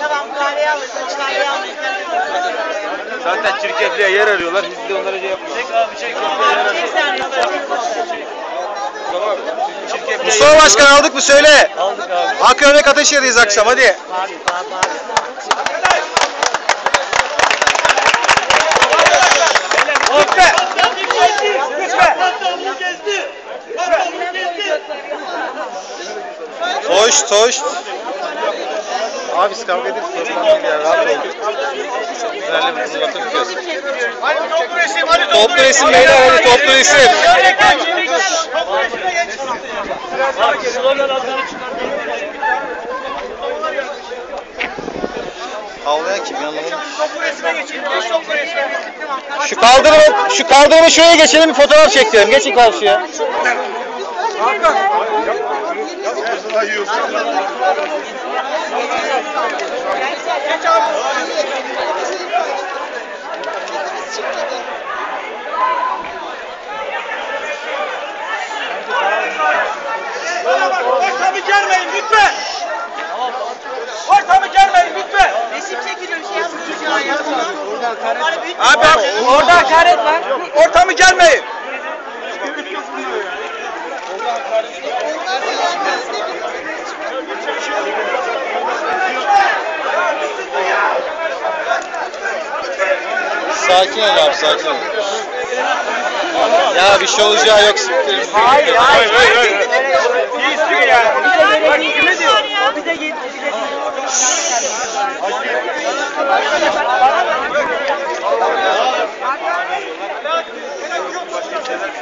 Tamam kahveyi alın. Kahveyi alın. Zaten çirkefliğe yer arıyorlar. Biz de onlara şey yapmıyoruz. Çek abi Mustafa Başkan aldık mı söyle. Aldık abi. Hakkı Örnek Ateşehir'deyiz akşam hadi. Lütfen. Toş toş. Abi biz kavga ederiz. Sorun değil ya. Rahat olun. Güzel bir uzatamayacağız. Toplu resim hadi Toplu resim beyler hadi toplu resim. Havlayan kim ya anlamadım. Toplu resme geçin. Geç toplu resme. Şu kaldırımı, şu kaldırımı şuraya geçelim bir fotoğraf çektirelim. Geçin karşıya. Ortamı gelmeyin lütfen. Ortamı gelmeyin lütfen. Resim çekiliyor. Şey yapmayacağım ya. Abi abi orada hakaret var. Ortamı gelmeyin. Sakin ol abi sakin ol. Ya bir şey olacağı yok. siktir. Hayır hayır hayır. Ne istiyor yani? Bak kime diyor? O bize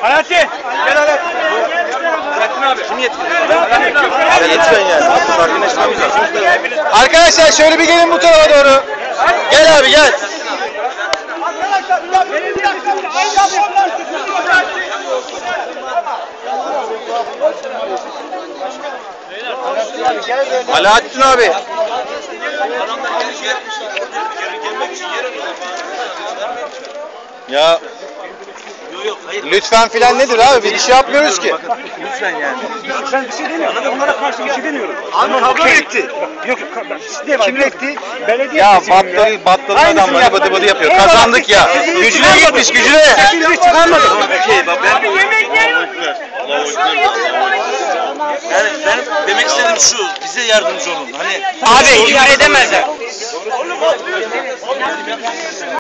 Hayati gel hele. Bırakın abi. Kim Ya lütfen yani. Arkadaşlar şöyle bir gelin bu tarafa doğru. Gel abi gel. Alaaddin abi. Ya lütfen filan nedir abi? Biz bir şey yapmıyoruz ki. Ben bir şey demiyorum. Onlara karşı bir şey demiyorum. Abi kavga etti. Yok yok. Ne? Kim etti? Belediye Ya Aynısını adamları yaptılar. bıdı bıdı yapıyor. Kazandık ya. Gücüne gitmiş gücüne. Sesini çıkarmadık. Abi yemekler Yani istediğim şu, bize yardımcı olun. Hani Abi küfür edemezler.